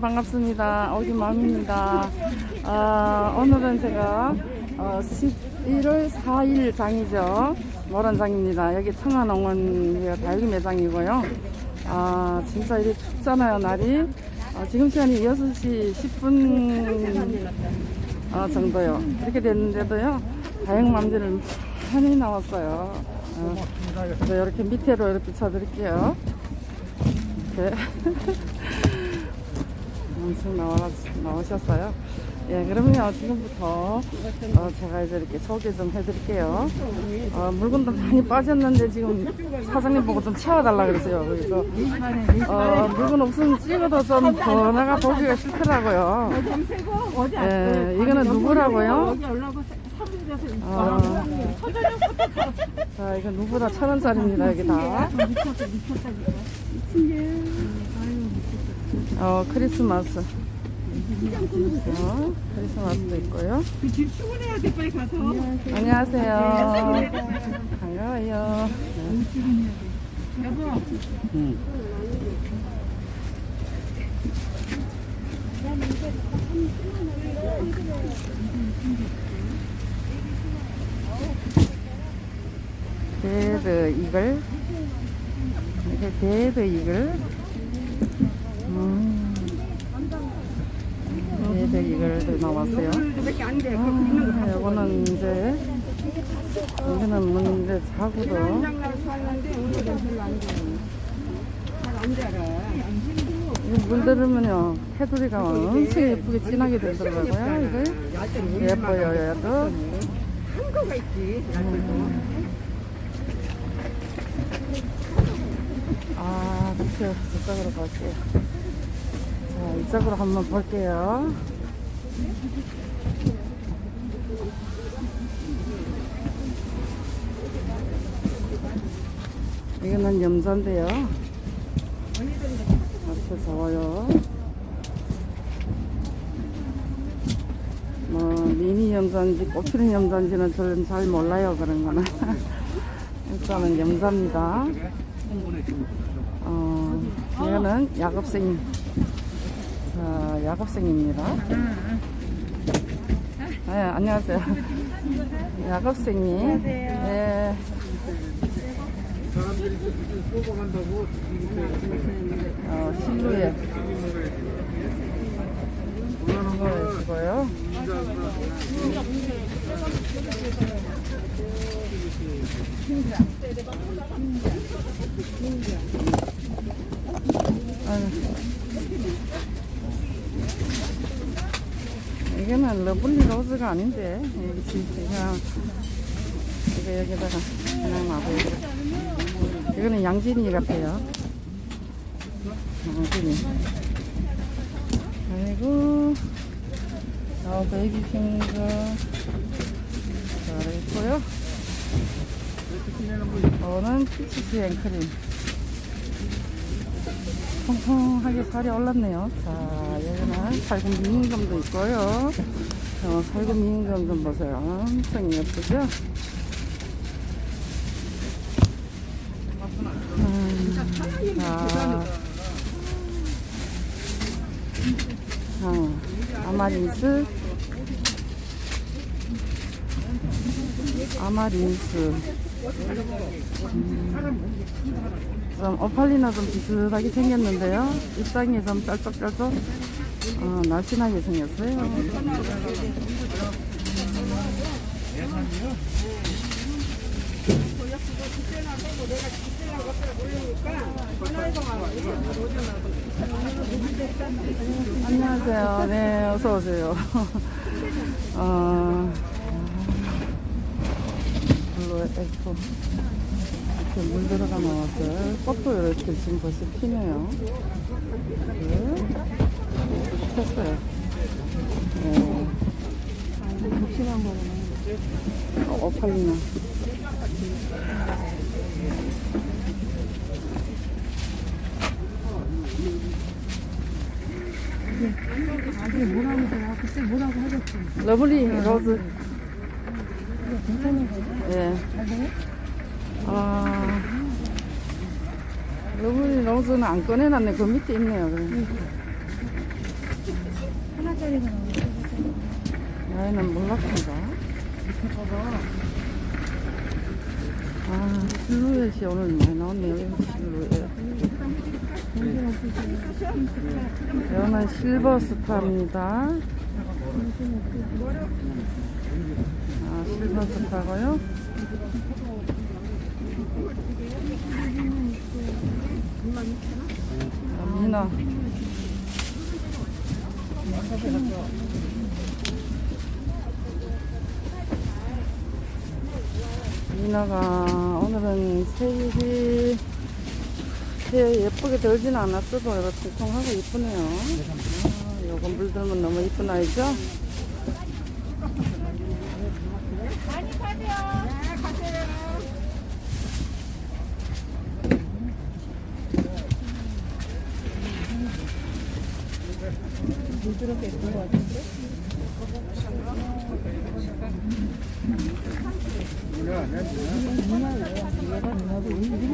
반갑습니다. 오기맘입니다. 아, 오늘은 제가 어, 11월 4일 장이죠. 모란장입니다. 여기 청하농원 다육이 매장이고요. 아, 진짜 이게 춥잖아요, 날이. 아, 지금 시간이 6시 10분 어, 정도요. 이렇게 됐는데도요, 다육맘들은 많이 나왔어요. 어, 그래서 이렇게 밑으로 이렇게 쳐드릴게요. 이렇게. 엄청 나와, 나오셨어요. 예, 그러면요, 지금부터, 어, 제가 이제 이렇게 소개 좀 해드릴게요. 어, 물건도 많이 빠졌는데 지금 사장님 보고 좀 채워달라 그랬어요. 그래서, 어, 물건 없으면 찍어도 좀 번화가 보기가 싫더라고요. 예, 이거는 누구라고요? 어, 자, 이거 누구다 천 원짜리입니다, 여기 다. 어, 크리스마스. 어, 크리스마스도 있고요. 그집 출근해야 돼 빨리 가서 안녕하세요. 반가워요. 여보 데드 이글. 이게 데드 이글. 음. 이글도 나왔어요. 아, 이거는 이제, 여기는 자라 이거 물 들으면요, 테두리가 엄청 예쁘게 진하게 되더라고요, 이거. 예뻐요, 얘도. 한 거가 있지 아, 밑에 이쪽으로 갈게요. 자, 이쪽으로 한번 볼게요. 이거는 염자인데요. 앞에 적어요. 뭐, 미니 염자인지 꽃피는 염자인지는 저는 잘 몰라요, 그런 거는. 일단은 염자입니다. 어, 얘는 야곱생. 자, 야곱생입니다. 네, 안녕하세요. 야곱생님. 네. 어, 실루엣. 이거 주고요. 이거는 러블리 로즈가 아닌데 여기 진짜 그냥 이거 여기다가 그냥 놔둬요 이거는 양진이 같아요. 양진이. 아이고. 어 베이비 핑크. 잘 있고요. 이거는 피치스 앵크림. 통통하게 살이 올랐네요. 자, 여기는 살금 미인금도 있고요. 어, 살금 미인금 좀 보세요. 엄청 예쁘죠? 음, 자, 어, 아마린스. 아마린스. 좀 오팔리나 좀 비슷하게 생겼는데요. 입장이 좀 쩔쩍쩔쩍 어, 날씬하게 생겼어요. 안녕하세요. 네, 어서 오세요. 어, 블루 에코. 이렇게 물 들어가 나왔어요. 꽃도 이렇게 지금 벌써 피네요. 이렇게 폈어요. 네. 어, 오팔리나. 아직 뭐라고 그래 그때 뭐라고 하셨어 러블리 로즈. 괜찮은 거지? 예. 아, 러블리 로즈는 안 꺼내놨네. 그 밑에 있네요. 그래. 여기는 몰락인가? 아, 실루엣이 오늘 많이 나왔네요. 실루엣. 여기는 실버 스타입니다. 아, 실버 스타고요. 아, 미나. 미나가 오늘은 새 예쁘게 들진 않았어도 이렇게 통통하고 이쁘네요. 아, 요건 물들면 너무 이쁜 아이죠?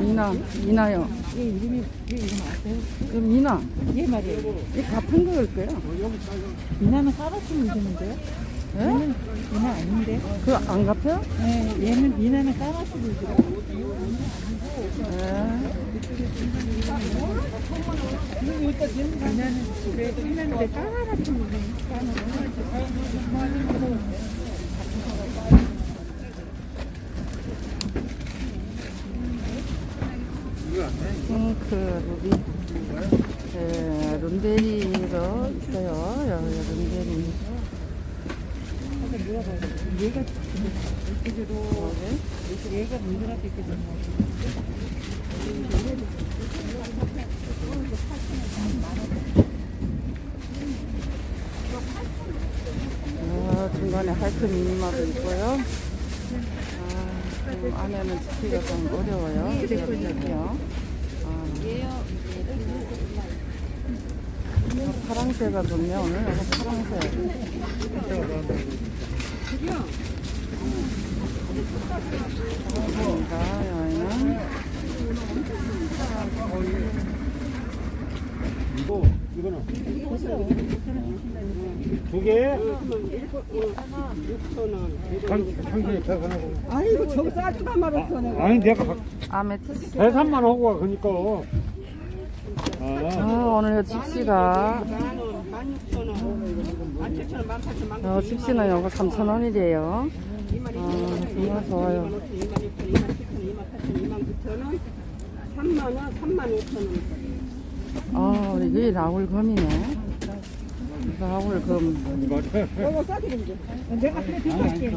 미나, 미나요. 얘 이름이 얘 이름 아세요? 그 미나. 얘 말이에요. 이 같은 거일 거예요. 미나는 까맣으면 되는데요? 예? 얘는 미나 아닌데? 그안 같아요? 네, 얘는 미나는 까맣으면 돼요. 예. 미나는 집에 있는데 까맣으면 돼요. 핑크 루비. 예, 룬베리로 있어요. 여기 룬베리. 아, 중간에 하이크 미니마도 있고요. 아, 좀 안에는 지키기가 좀 어려워요. 이렇게요. 아. 아, 파랑새가 좋네요, 오늘. 파랑새. 이거 이거는 두 개. 당신이 계산하고. 아이고 저거 싸주다 말았어 내가. 아니 내가 아메티스. 계산만 하고 와 그러니까. 아, 아, 오늘 집시가 어, 집시는 요거 3,000원이래요. 아, 정말 좋아요. 3만원, 3만 5천원. 아, 이게 라울검이네. 라울검. 이거 싸드린대. 내가 그래 들고 갈게.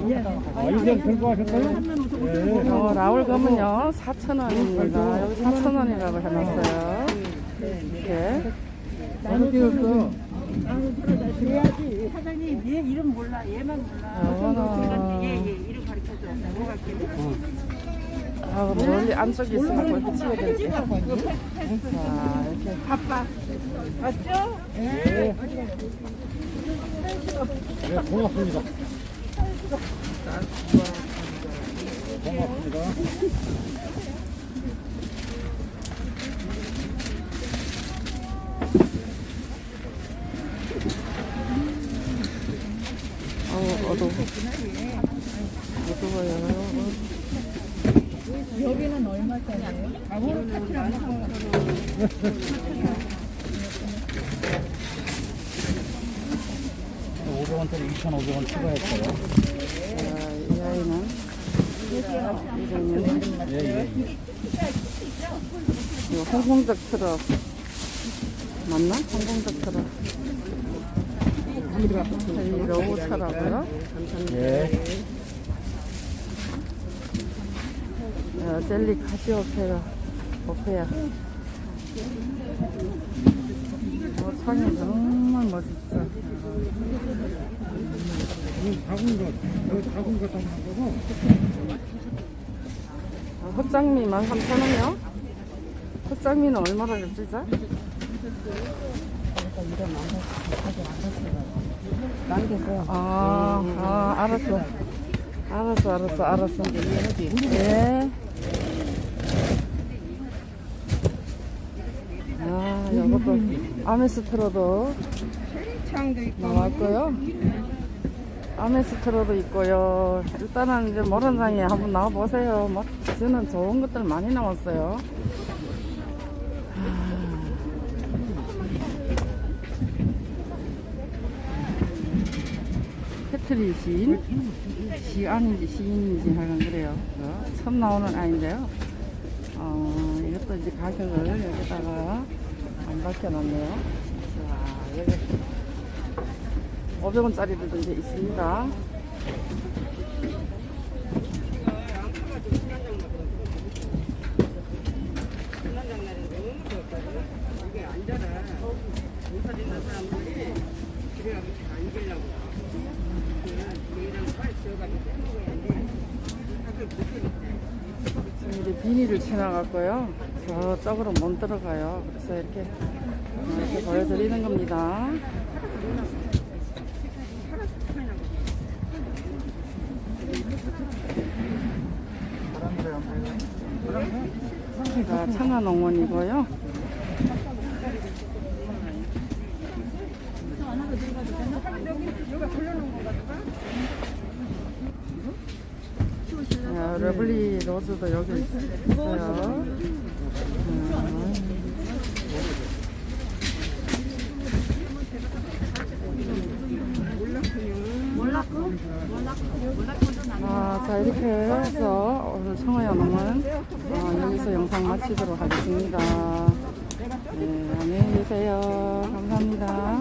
아 이제 들고 가셨어요? 네. 어, 라울검은요, 4,000원입니다. 여기 4,000원이라고 해놨어요. 이렇게. 어떻게 됐어? 그래야지. 사장님 얘 이름 몰라. 얘만 몰라. 얘, 얘 이름 가르쳐줘. 아, 멀리 안쪽에 있으면 이렇게 치워드릴게요. 자, 이렇게. 바빠. 맞죠? 네. 네, 고맙습니다. 고맙습니다. 어우, 어두워. 어두워요. 여기는 얼마짜리예요? 아무로 하고. 오 500원짜리 2,500원 추가했어요. 자, 이 아이는 이거는 예, 예. 이거 홍콩적 트럭 맞나? 홍콩적 트럭 이 로우차라고요? 예. 어, 셀리 카시오페라 오페야 어, 창이 정말 멋있어 이 작은 거, 저 작은 거 담는 거고. 어, 헛장미 13,000원이요? 헛장미는 얼마나 줬지자? 아, 아, 알았어. 알았어, 알았어, 알았어. 예. 아, 이것도 아메스트로도. 나왔고요. 아메스트로도 있고요. 일단은 이제 모란장에 한번 나와보세요. 뭐, 저는 좋은 것들 많이 나왔어요. 패트리 시인? 시안인지 시인인지 하여간 그래요. 어, 처음 나오는 아이인데요. 어, 이것도 이제 가격을 여기다가 안 밝혀놨네요. 자, 여기 500원짜리들도 이제 있습니다. 지금 이제 비닐을 지나갔고요. 저쪽으로 못 들어가요. 그래서 이렇게, 어, 이렇게 보여드리는 겁니다. 자, 청하농원이고요. 자, 로즈도 여기 있어요. 음. 아, 자, 이렇게 해서 오늘 청하연농은 어, 여기서 영상 마치도록 하겠습니다. 네, 안녕히 계세요. 감사합니다.